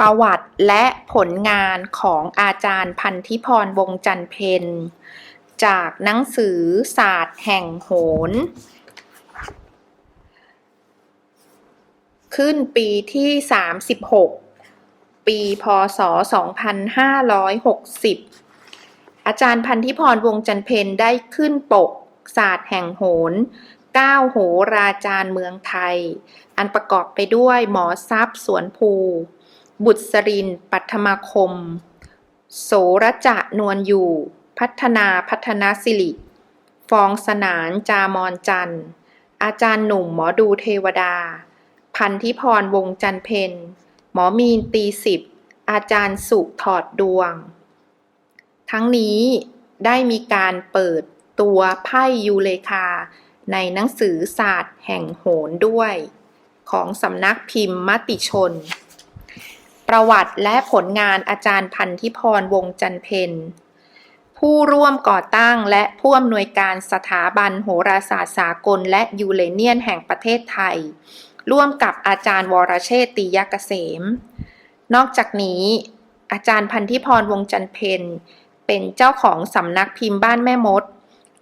ประวัติและผลงานของอาจารย์พันธิพรวงศ์จันเพนจากหนังสือศาสตร์แห่งโหรขึ้นปีที่ 36 ปีพศ 2560 อาจารย์พันธิพรวงศ์จันเพนได้ขึ้นปกศาสตร์แห่งโหรก้าโหราจารย์เมืองไทย อันประกอบไปด้วยหมอทรัพย์สวนภู บุตรสริน ปัทมาคม โสรจะนวลอยู่ พัฒนาพัฒนาสิริ ฟองสนานจามอนจันทร์ อาจารย์หนุ่มหมอดูเทวดา พันธิพรวงจันเพนหมอมีนตีสิบ อาจารย์สุถอดดวง ทั้งนี้ได้มีการเปิดตัวไพ่ยูเลคา ในหนังสือศาสตร์แห่งโหรด้วย ของสำนักพิมพ์มติชน ประวัติและผลงานอาจารย์พันธิพรวงจันเพนผู้ร่วมก่อตั้งและผู้อำนวยการสถาบันโหราศาสตร์สากลและยูเลเนียนแห่งประเทศไทย ร่วมกับอาจารย์วรเชษตียกเกษม นอกจากนี้ อาจารย์พันธิพรวงจันเพนเป็นเจ้าของสำนักพิมพ์บ้านแม่มด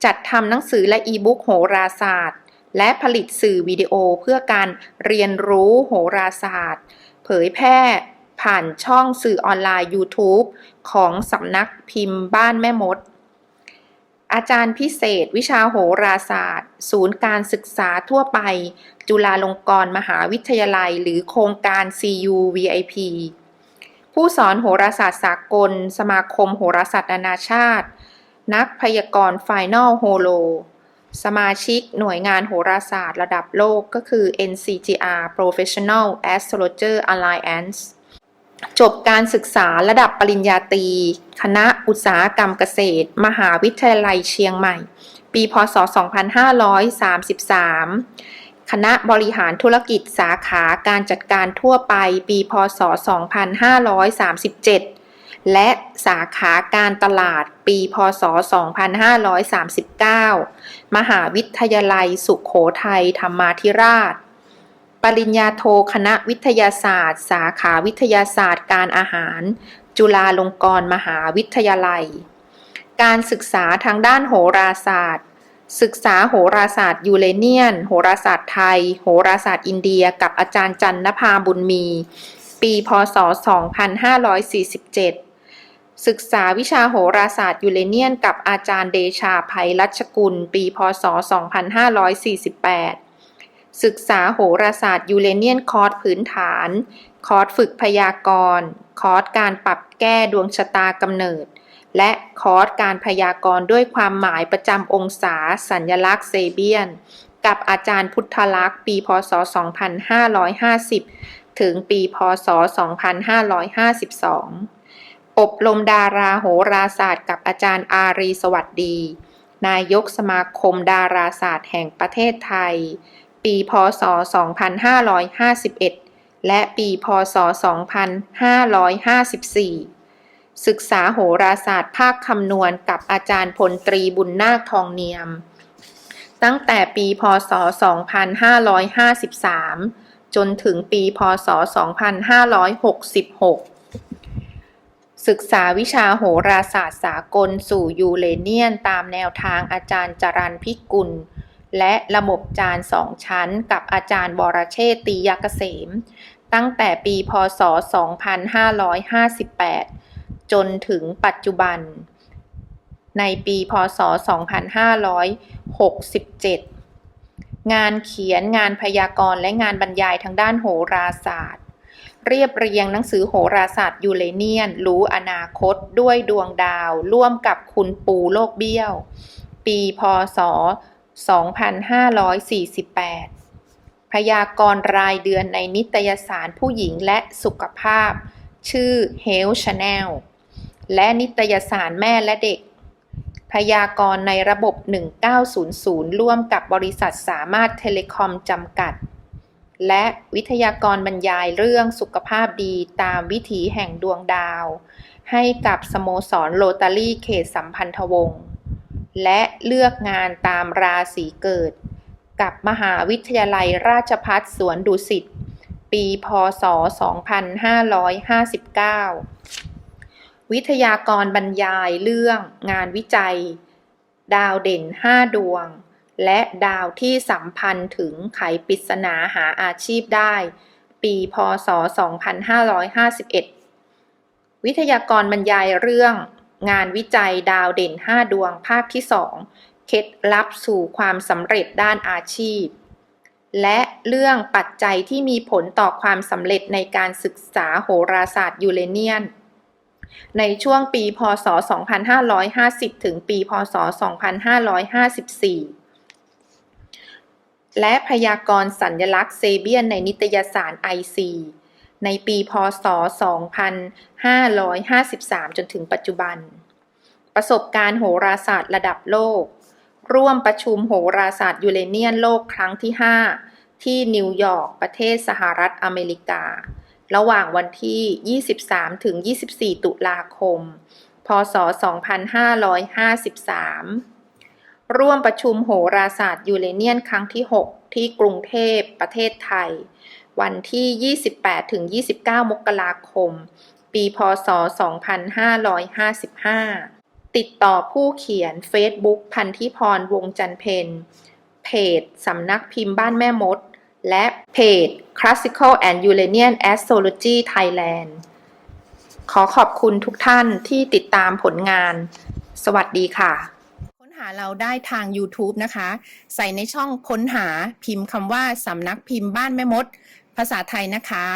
จัดทำหนังสือและอีบุ๊กโหราศาสตร์ และผลิตสื่อวิดีโอเพื่อการเรียนรู้โหราศาสตร์ เผยแพร่ ผ่านช่องสื่อออนไลน์ YouTube ของสำนักพิมพ์บ้านแม่มด อาจารย์พิเศษวิชาโหราศาสตร์ ศูนย์การศึกษาทั่วไป จุฬาลงกรณ์มหาวิทยาลัย หรือโครงการ CU VIP ผู้สอนโหราศาสตร์สากล สมาคมโหราศาสตร์นานาชาติ นักพยากรณ์ Final Holo สมาชิกหน่วยงานโหราศาสตร์ระดับโลกก็คือ NCGR Professional Astrologer Alliance จบการศึกษาระดับปริญญาตรีคณะอุตสาหกรรมเกษตร มหาวิทยาลัยเชียงใหม่ ปีพศ 2533 คณะบริหารธุรกิจสาขาการจัดการทั่วไป ปีพศ 2537 และสาขาการตลาด ปีพศ 2539 มหาวิทยาลัยสุขโขทัยธรรมาธิราช ปริญญาโทคณะวิทยาศาสตร์ สาขาวิทยาศาสตร์การอาหาร จุฬาลงกรณ์มหาวิทยาลัย การศึกษาทางด้านโหราศาสตร์ ศึกษาโหราศาสตร์ยูเรเนียน โหราศาสตร์ไทย โหราศาสตร์อินเดีย กับอาจารย์จันนภาบุญมี ปีพศ 2547ศึกษาวิชาโหราศาสตร์ยูเรเนียนกับอาจารย์เดชาภัยรัชกุล ปี พศ 2548 ศึกษาโหราศาสตร์ยูเรเนียนคอร์สพื้นฐาน คอร์สฝึกพยากรณ์ คอร์สการปรับแก้ดวงชะตากำเนิด และคอร์สการพยากรณ์ด้วยความหมายประจำองศาสัญญลักษณ์เซเบียน กับอาจารย์พุทธลักษณ์ปีพศ 2550 ถึงปีพศ 2552 อบรมดาราโหราศาสตร์ กับอาจารย์อารีสวัสดี นายกสมาคมดาราศาสตร์แห่งประเทศไทย ปีพศ 2551 และปีพศ 2554 ศึกษาโหราศาสตร์ภาคคำนวณกับอาจารย์พลตรีบุญนาคทองเนียม ตั้งแต่ปีพศ 2553 จนถึงปีพศ 2566ศึกษาวิชาโหราศาสตร์สากลสู่ยูเรเนียนตามแนวทางอาจารย์จรันพิกุล และระบบจานสองชั้นกับอาจารย์บรเชษตียกเกษม ตั้งแต่ปีพศ 2558 จนถึงปัจจุบัน ในปีพศ 2567 งานเขียนงานพยากรณ์และงานบรรยายทางด้านโหราศาสตร์ เรียบเรียงหนังสือโหราศาสตร์ยูเรเนียน รู้อนาคตด้วยดวงดาว ร่วมกับคุณปูโลกเบี้ยว ปีพศ 2548 พยากรณ์รายเดือนในนิตยสารผู้หญิงและสุขภาพ ชื่อ Health Channel และนิตยสารแม่และเด็ก พยากรณ์ในระบบ 1900 ร่วมกับบริษัทสามารถเทเลคอมจำกัด และวิทยากรบรรยายเรื่องสุขภาพดีตามวิถีแห่งดวงดาว ให้กับสโมสรโรตารี่เขตสัมพันธวงศ์ และเลือกงานตามราศีเกิด กับมหาวิทยาลัยราชภัฏสวนดุสิต ปีพศ 2559 วิทยากรบรรยายเรื่องงานวิจัย ดาวเด่น 5 ดวง และดาวที่สัมพันธ์ถึงไขปริศนาหาอาชีพได้ ปีพศ 2551 วิทยากรบรรยายเรื่อง งานวิจัยดาวเด่น 5 ดวงภาคที่ 2 เคล็ดลับสู่ความสำเร็จด้านอาชีพ และเรื่องปัจจัยที่มีผลต่อความสำเร็จในการศึกษาโหราศาสตร์ยูเรเนียน ในช่วงปีพศ 2550 ถึงปีพศ 2554และพยากรณ์สัญลักษณ์เซเบียนในนิตยสาร IC ในปีพศ 2553 จนถึงปัจจุบัน ประสบการณ์โหราศาสตร์ระดับโลก ร่วมประชุมโหราศาสตร์ยูเรเนียนโลกครั้งที่ 5 ที่นิวยอร์กประเทศสหรัฐอเมริกา ระหว่างวันที่ 23 ถึง 24 ตุลาคม พศ 2553 ร่วมประชุมโหราศาสตร์ยูเรเนียนครั้งที่ 6 ที่กรุงเทพประเทศไทย วันที่ 28 ถึง 29 มกราคม ปีพศ 2555 ติดต่อผู้เขียน Facebook พันธิพรวงจันเพนเพจสำนักพิมพ์บ้านแม่มด และเพจ Classical and Uranian Astrology Thailand ขอขอบคุณทุกท่านที่ติดตามผลงาน สวัสดีค่ะ ค้นหาเราได้ทาง YouTube นะคะ ใส่ในช่องค้นหาพิมพ์คำว่าสำนักพิมพ์บ้านแม่มด ภาษาไทยนะคะ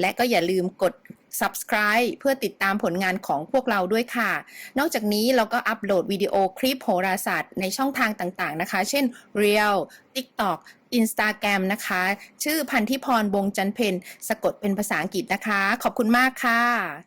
และก็อย่าลืมกด subscribe เพื่อติดตามผลงานของพวกเราด้วยค่ะ นอกจากนี้เราก็อัปโหลดวิดีโอคลิปโหราศาสตร์ในช่องทางต่างๆนะคะ เช่น Reel TikTok Instagram นะคะ ชื่อพันธิพรวงจันเพนสะกดเป็นภาษาอังกฤษนะคะ ขอบคุณมากค่ะ